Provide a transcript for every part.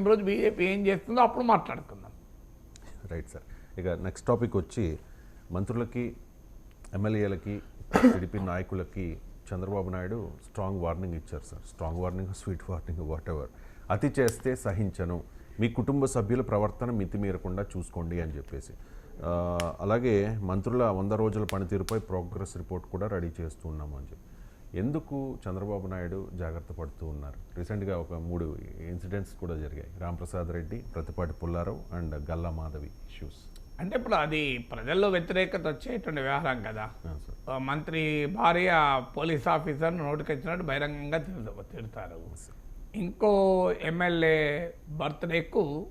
రోజు బీజేపీ ఏం చేస్తుందో అప్పుడు మాట్లాడుకుందాం. రైట్ సార్ ఇక నెక్స్ట్ టాపిక్ వచ్చి మంత్రులకి ఎమ్మెల్యేలకి టీడీపీ నాయకులకి చంద్రబాబు నాయుడు స్ట్రాంగ్ వార్నింగ్ ఇచ్చారు sir strong warning sweet warning whatever అతి చేస్తే సహించను. మీ కుటుంబ సభ్యుల ప్రవర్తన మితిమీరకుండా చూసుకోండి అని చెప్పేసి. అలాగే మంత్రుల వంద రోజుల పనితీరుపై ప్రోగ్రెస్ రిపోర్ట్ కూడా రెడీ చేస్తున్నాము అని చెప్పి. ఎందుకు చంద్రబాబు నాయుడు జాగ్రత్త పడుతూ ఉన్నారు? రీసెంట్గా ఒక మూడు ఇన్సిడెంట్స్ కూడా జరిగాయి. Ramprasad Reddy Prathipati Pullarao and Galla Madhavi issues. అంటే ఇప్పుడు అది ప్రజల్లో వ్యతిరేకత వచ్చేటువంటి వ్యవహారం కదా. మంత్రి భార్య పోలీస్ ఆఫీసర్ నోటికొచ్చినట్టు బహిరంగంగా తిడతారు. ఇంకో ఎమ్మెల్యే బర్త్డేకు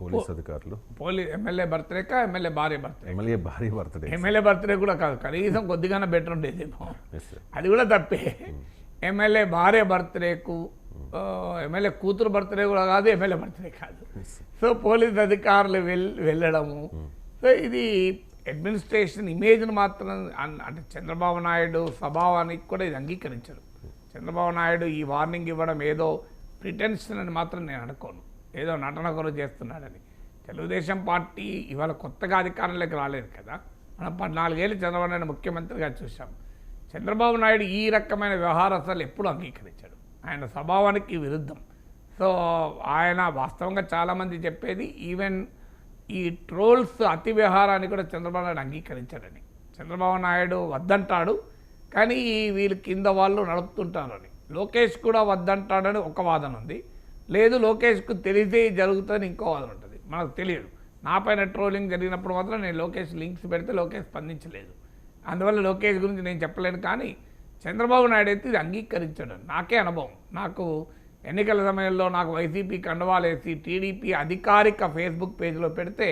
పోలీస్ అధికారులు. పోలీ ఎమ్మెల్యే బర్త్డేకా ఎమ్మెల్యే భార్య బర్త్డే? ఎమ్మెల్యే భారీ బర్త్డే. ఎమ్మెల్యే బర్త్డే కూడా కాదు కనీసం కొద్దిగానే బెటర్ ఉండేదేమో. అది కూడా తప్పే. ఎమ్మెల్యే భార్య బర్త్డేకు ఎమ్మెల్యే కూతురు బర్త్డే కూడా కాదు ఎమ్మెల్యే బర్త్డే కాదు. సో పోలీస్ అధికారులు వెల్ వెళ్ళడము. సో ఇది అడ్మినిస్ట్రేషన్ ఇమేజ్ను మాత్రం అంటే చంద్రబాబు నాయుడు స్వభావానికి కూడా ఇది అంగీకరించరు. చంద్రబాబు నాయుడు ఈ వార్నింగ్ ఇవ్వడం ఏదో ప్రిటెన్షన్ అని మాత్రం నేను అనుకోను. ఏదో నటన కొరకు చేస్తున్నాడని. తెలుగుదేశం పార్టీ ఇవాళ కొత్తగా అధికారంలోకి రాలేదు కదా. మనం పద్నాలుగేళ్ళు చంద్రబాబు నాయుడు ముఖ్యమంత్రిగా చూసాం చంద్రబాబు నాయుడు ఈ రకమైన వ్యవహారస్తాలు ఎప్పుడు అంగీకరించాడు. ఆయన స్వభావానికి విరుద్ధం. సో ఆయన వాస్తవంగా చాలామంది చెప్పేది ఈవెన్ ఈ ట్రోల్స్ అతి వ్యవహారాన్ని కూడా చంద్రబాబు నాయుడు అంగీకరించాడని. చంద్రబాబు నాయుడు వద్దంటాడు కానీ వీళ్ళు కింద వాళ్ళు నడుపుతుంటారని లోకేష్ కూడా వద్దంటాడని ఒక వాదన ఉంది. లేదు లోకేష్కు తెలిసే జరుగుతుందని ఇంకో వాదన ఉంటుంది. మనకు తెలియదు. నాపైన ట్రోలింగ్ జరిగినప్పుడు మాత్రం నేను లోకేష్ లింక్స్ పెడితే లోకేష్ స్పందించలేదు. అందువల్ల లోకేష్ గురించి నేను చెప్పలేను కానీ చంద్రబాబు నాయుడు అయితే ఇది అంగీకరించాడు. నాకే అనుభవం. నాకు ఎన్నికల సమయంలో నాకు వైసీపీ కండవాలేసి టీడీపీ అధికారిక ఫేస్బుక్ పేజ్లో పెడితే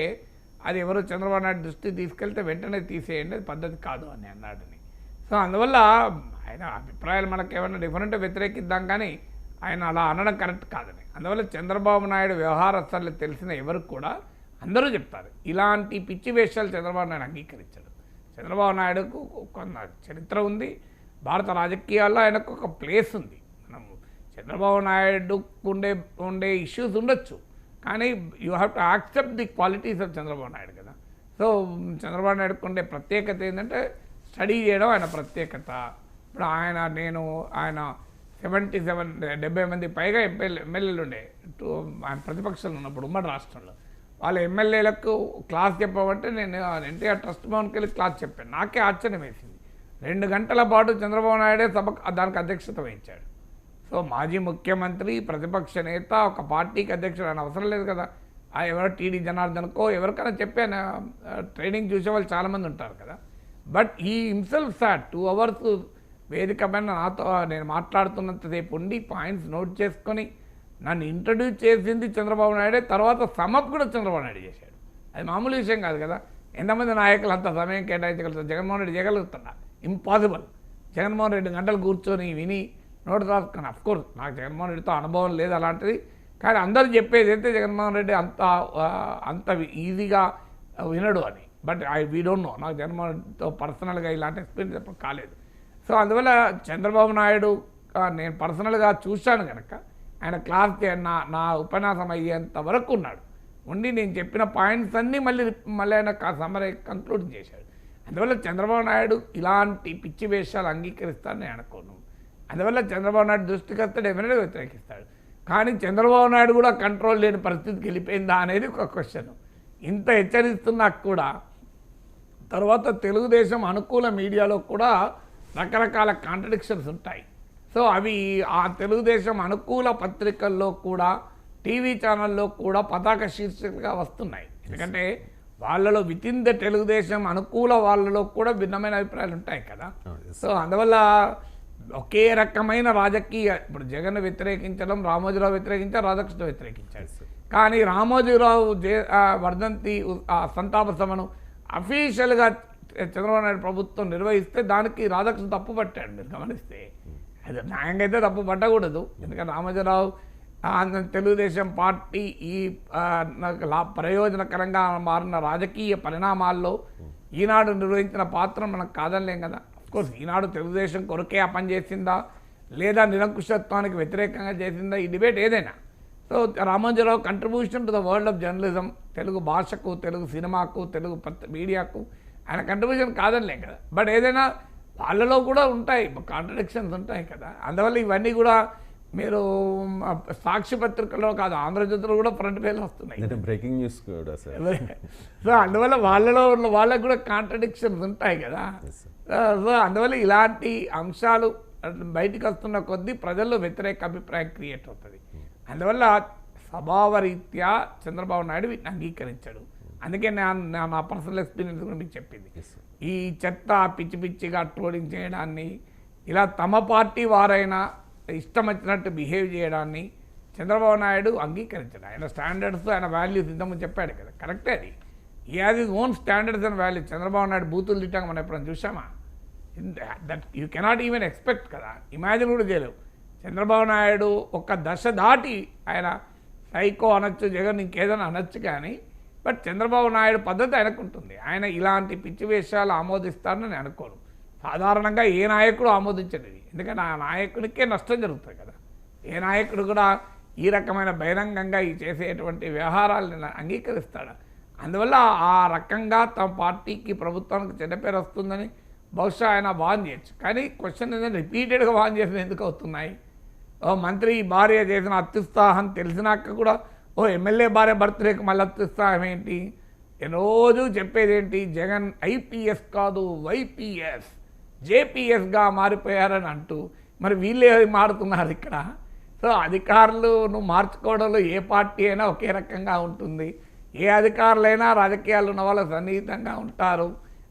అది ఎవరు చంద్రబాబు నాయుడు దృష్టికి తీసుకెళ్తే వెంటనే తీసేయండి అది పద్ధతి కాదు అని అన్నాడని సో అందువల్ల ఆయన అభిప్రాయాలు మనకు ఏమైనా డిఫరెంట్ వ్యతిరేకిద్దాం కానీ ఆయన అలా అనడం కరెక్ట్ కాదని. అందువల్ల చంద్రబాబు నాయుడు వ్యవహారస్తులు తెలిసిన ఎవరికి కూడా అందరూ చెప్తారు. ఇలాంటి పిచ్చి వేషాలు చంద్రబాబు నాయుడు అంగీకరించాడు. చంద్రబాబు నాయుడుకు కొంత చరిత్ర ఉంది. భారత రాజకీయాల్లో ఆయనకు ఒక ప్లేస్ ఉంది. మనం చంద్రబాబు నాయుడు ఉండే ఉండే ఇష్యూస్ ఉండొచ్చు. కానీ you have to accept the qualities of Chandrababu Naidu కదా. సో చంద్రబాబు నాయుడుకు ఉండే ప్రత్యేకత ఏంటంటే స్టడీ చేయడం ఆయన ప్రత్యేకత. ఇప్పుడు ఆయన నేను ఆయన సెవెంటీ సెవెన్ డెబ్బై మంది పైగా ఎమ్మెల్యే ఎమ్మెల్యేలు ఉండే. టూ ఆయన ప్రతిపక్షంలో ఉన్నప్పుడు ఉమ్మడి రాష్ట్రంలో. వాళ్ళ ఎమ్మెల్యేలకు క్లాస్ చెప్పమంటే నేను ఎన్టీఆర్ ట్రస్ట్ భవన్కి వెళ్ళి క్లాస్ చెప్పాను. నాకే ఆశ్చర్యం వేసింది. రెండు గంటల పాటు చంద్రబాబు నాయుడే సభ దానికి అధ్యక్షత వహించాడు. సో మాజీ ముఖ్యమంత్రి ప్రతిపక్ష నేత ఒక పార్టీకి అధ్యక్షుడు అని అవసరం లేదు కదా. ఆ ఎవరో టీడీ జనార్దన్కో ఎవరికైనా చెప్పాను ట్రైనింగ్ చూసే వాళ్ళు చాలామంది ఉంటారు కదా. బట్ ఈ హిమ్సెల్ఫ్ సార్ టూ అవర్స్ వేదిక పైన నాతో నేను మాట్లాడుతున్నంతసేపు ఉండి పాయింట్స్ నోట్ చేసుకొని నన్ను ఇంట్రడ్యూస్ చేసింది చంద్రబాబు నాయుడే తర్వాత సమప్ కూడా చంద్రబాబు నాయుడు చేశాడు. అది మామూలు విషయం కాదు కదా. ఎంతమంది నాయకులు అంత సమయం కేటాయించగలుగుతారు? జగన్మోహన్ రెడ్డి చేయగలుగుతున్నా. ఇంపాసిబుల్ జగన్మోహన్ రెడ్డి గంటలు కూర్చొని విని నోటు రాసుకుని అఫ్కోర్స్ నాకు జగన్మోహన్ రెడ్డితో అనుభవం లేదు అలాంటిది. కానీ అందరూ చెప్పేది అయితే జగన్మోహన్ రెడ్డి అంత అంత ఈజీగా వినడు అని. But I we don't know నాకు జగన్మోహన్ రెడ్డితో పర్సనల్గా ఇలాంటి ఎక్స్పీరియన్స్ ఎప్పుడు కాలేదు. సో అందువల్ల చంద్రబాబు నాయుడు నేను పర్సనల్గా చూశాను కనుక ఆయన క్లాస్ నా నా ఉపన్యాసం అయ్యేంత వరకు ఉన్నాడు. ఉండి నేను చెప్పిన పాయింట్స్ అన్నీ మళ్ళీ మళ్ళీ ఆయన సమరే కంక్లూడ్ చేశాడు. అందువల్ల చంద్రబాబు నాయుడు ఇలాంటి పిచ్చి వేషాలు అంగీకరిస్తానని నేను అనుకోను. అందువల్ల చంద్రబాబు నాయుడు దృష్టికి వస్తే డెఫినెట్గా వ్యతిరేకిస్తాడు. కానీ చంద్రబాబు నాయుడు కూడా కంట్రోల్ లేని పరిస్థితికి వెళ్ళిపోయిందా అనేది ఒక క్వశ్చన్ ఇంత హెచ్చరిస్తున్నా కూడా తర్వాత తెలుగుదేశం అనుకూల మీడియాలో కూడా రకరకాల కాంట్రడిక్షన్స్ ఉంటాయి. సో అవి ఆ తెలుగుదేశం అనుకూల పత్రికల్లో కూడా టీవీ ఛానల్లో కూడా పతాక శీర్షికలుగా వస్తున్నాయి. ఎందుకంటే వాళ్ళలో విత్ ఇన్ ద తెలుగుదేశం అనుకూల వాళ్ళలో కూడా భిన్నమైన అభిప్రాయాలు ఉంటాయి కదా. Oh. సో అందువల్ల ఒకే రకమైన రాజకీయ ఇప్పుడు జగన్ వ్యతిరేకించడం రామోజీరావు వ్యతిరేకించారు రాధాకృష్ణ వ్యతిరేకించారు. కానీ రామోజీరావు వర్ధంతి సంతాప సభను అఫీషియల్గా చంద్రబాబు నాయుడు ప్రభుత్వం నిర్వహిస్తే దానికి రాధాకృష్ణ తప్పు పట్టాడు మీరు గమనిస్తే. అది న్యాయంగా అయితే తప్పు పట్టకూడదు. ఎందుకంటే రామజరావు తెలుగుదేశం పార్టీ ఈ ప్రయోజనకరంగా మారిన రాజకీయ పరిణామాల్లో ఈనాడు నిర్వహించిన పాత్ర మనకు కాదనలేం కదా. కోర్స్ ఈనాడు తెలుగుదేశం కొరకే ఆ పని చేసిందా? లేదా నిరంకుశత్వానికి వ్యతిరేకంగా చేసిందా? ఈ డిబేట్ ఏదైనా. So Ramojirao contribution to the world of journalism Telugu భాషకు తెలుగు సినిమాకు తెలుగు మీడియాకు ఆయన కంట్రిబ్యూషన్ కాదనిలే కదా. బట్ ఏదైనా వాళ్ళలో కూడా ఉంటాయి కాంట్రడిక్షన్స్ ఉంటాయి కదా. అందువల్ల ఇవన్నీ కూడా మీరు సాక్షి పత్రికలో కాదు ఆంధ్రజ్యోతిలో కూడా ఫ్రంట్ పేర్లు వస్తున్నాయి. బ్రేకింగ్ న్యూస్ కూడా సార్. సో అందువల్ల వాళ్ళలో ఉన్న వాళ్ళకు కూడా కాంట్రడిక్షన్స్ ఉంటాయి కదా. సో అందువల్ల ఇలాంటి అంశాలు బయటికి వస్తున్న కొద్దీ ప్రజల్లో వ్యతిరేక అభిప్రాయం క్రియేట్ అవుతుంది. అందువల్ల స్వభావరీత్యా చంద్రబాబు నాయుడు వీటిని అంగీకరించాడు. అందుకే నా- నా- పర్సనల్ ఎక్స్పీరియన్స్ కూడా మీకు చెప్పింది. ఈ చెత్త పిచ్చి పిచ్చిగా ట్రోలింగ్ చేయడాన్ని ఇలా తమ పార్టీ వారైనా ఇష్టం వచ్చినట్టు బిహేవ్ చేయడాన్ని చంద్రబాబు నాయుడు అంగీకరించాడు. ఆయన స్టాండర్డ్స్ ఆయన వాల్యూస్ ఇంతకుముందు చెప్పాడు కదా. కరెక్టే అది? ఈ has his own standards and values Chandrababu Naidu బూతులు తిట్టాక మనం ఎప్పుడైనా చూసామా that you cannot even expect కదా. ఇమాజిన్ కూడా చేయలేవు. చంద్రబాబు నాయుడు ఒక దశ దాటి ఆయన సైకో అనొచ్చు జగన్ ఇంకేదైనా అనొచ్చు కానీ బట్ చంద్రబాబు నాయుడు పద్ధతి ఆయనకు ఉంటుంది. ఆయన ఇలాంటి పిచ్చి వేషాలు ఆమోదిస్తారని నేను అనుకోను. సాధారణంగా ఏ నాయకుడు ఆమోదించదు ఇది. ఎందుకంటే ఆ నాయకుడికే నష్టం జరుగుతుంది కదా. ఏ నాయకుడు కూడా ఈ రకమైన బహిరంగంగా ఈ చేసేటువంటి వ్యవహారాలను అంగీకరిస్తాడు? అందువల్ల ఆ రకంగా తమ పార్టీకి ప్రభుత్వానికి చెడ్డపేరు వస్తుందని బహుశా ఆయన వాన్ చేయొచ్చు. కానీ క్వశ్చన్ ఏంటంటే రిపీటెడ్గా వాన్ చేసిన ఎందుకు అవుతున్నాయి? ఓ మంత్రి భార్య చేసిన అత్యుత్సాహం తెలిసినాక కూడా ఓ ఎమ్మెల్యే భార్య బర్త్డేకి మళ్ళీ అత్యుత్సాహం రోజు చెప్పేదేంటి జగన్ ఐపీఎస్ కాదు వైపీఎస్. జేపీఎస్గా మారిపోయారని అంటూ. మరి వీళ్ళే మారుతున్నారు ఇక్కడ. సో అధికారులు నువ్వు మార్చుకోవడంలో ఏ పార్టీ అయినా ఒకే రకంగా ఉంటుంది. ఏ అధికారులైనా రాజకీయాలు ఉన్న వాళ్ళు సన్నిహితంగా ఉంటారు.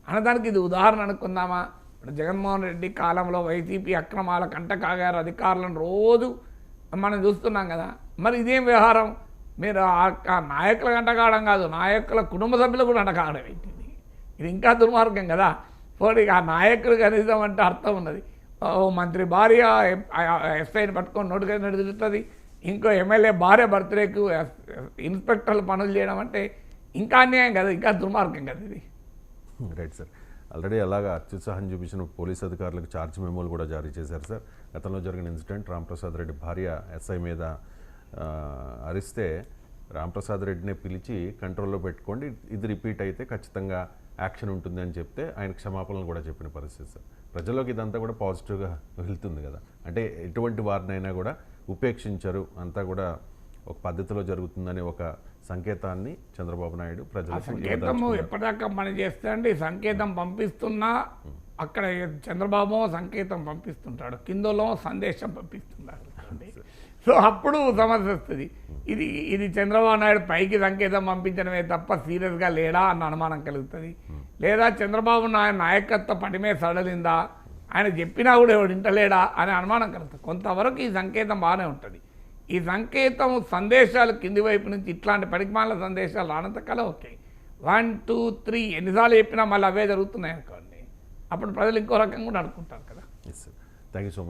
అనడానికి ఇది ఉదాహరణ అనుకుందామా? ఇప్పుడు జగన్మోహన్ రెడ్డి కాలంలో వైసీపీ అక్రమాల కంట కాగారు అధికారులను రోజు మనం చూస్తున్నాం కదా. మరి ఇదేం వ్యవహారం? మీరు ఆ- నాయకుల నాయకుల కంటకావడం కాదు నాయకుల కుటుంబ సభ్యులు కూడా అంటకావడం ఏంటిది ఇది ఇంకా దుర్మార్గం కదా. పోనీ ఆ నాయకులు కనీసం అంటే అర్థం ఉన్నది. ఓ మంత్రి భార్య ఎస్ఐని పట్టుకొని నోటికి నడుచుతుంది ఇంకో ఎమ్మెల్యే భార్య బర్త్డేకు ఇన్స్పెక్టర్లు పనులు చేయడం అంటే ఇంకా అన్యాయం కదా ఇంకా దుర్మార్గం కదా ఇది. రైట్ సార్ ఆల్రెడీ అలాగా అత్యుత్సాహం చూపించిన పోలీస్ అధికారులకు ఛార్జ్ మెమోలు కూడా జారీ చేశారు సార్ గతంలో జరిగిన ఇన్సిడెంట్ రాంప్రసాద్ రెడ్డి భార్య ఎస్ఐ మీద అరిస్తే రాంప్రసాద్ రెడ్డినే పిలిచి కంట్రోల్లో పెట్టుకోండి. ఇది రిపీట్ అయితే ఖచ్చితంగా యాక్షన్ ఉంటుంది అని చెప్తే ఆయన క్షమాపణలు కూడా చెప్పిన పరిస్థితి సార్. ప్రజల్లోకి ఇదంతా కూడా పాజిటివ్గా వెళ్తుంది కదా. అంటే ఎటువంటి వారినైనా కూడా ఉపేక్షించరు. అంతా కూడా ఒక పద్ధతిలో జరుగుతుందనే ఒక సంకేతాన్ని చంద్రబాబు నాయుడు ఆ ప్రజలకు సంకేతము. ఎప్పటిదాకా పని చేస్తాండి సంకేతం పంపిస్తున్నా అక్కడ చంద్రబాబు సంకేతం పంపిస్తుంటాడు. కిందలో సందేశం పంపిస్తున్నాడు. సో అప్పుడు సమస్య వస్తుంది. ఇది ఇది చంద్రబాబు నాయుడు పైకి సంకేతం పంపించడమే తప్ప సీరియస్గా లేడా అన్న అనుమానం కలుగుతుంది. లేదా చంద్రబాబు నాయుడు నాయకత్వ పడిమే సడలిందా? ఆయన చెప్పినా కూడా ఎవడు వింటలేడా అనే అనుమానం కలుగుతుంది. కొంతవరకు ఈ సంకేతం బాగానే ఉంటుంది. ఈ సంకేతం సందేశాలు కింది వైపు నుంచి ఇట్లాంటి పడిమాల సందేశాలు రానంతకాలం ఓకే. వన్ టూ త్రీ ఎన్నిసార్లు చెప్పినా మళ్ళీ అవే జరుగుతున్నాయి అనుకోండి. అప్పుడు ప్రజలు ఇంకో రకంగా కూడా అనుకుంటారు కదా. Thank you so much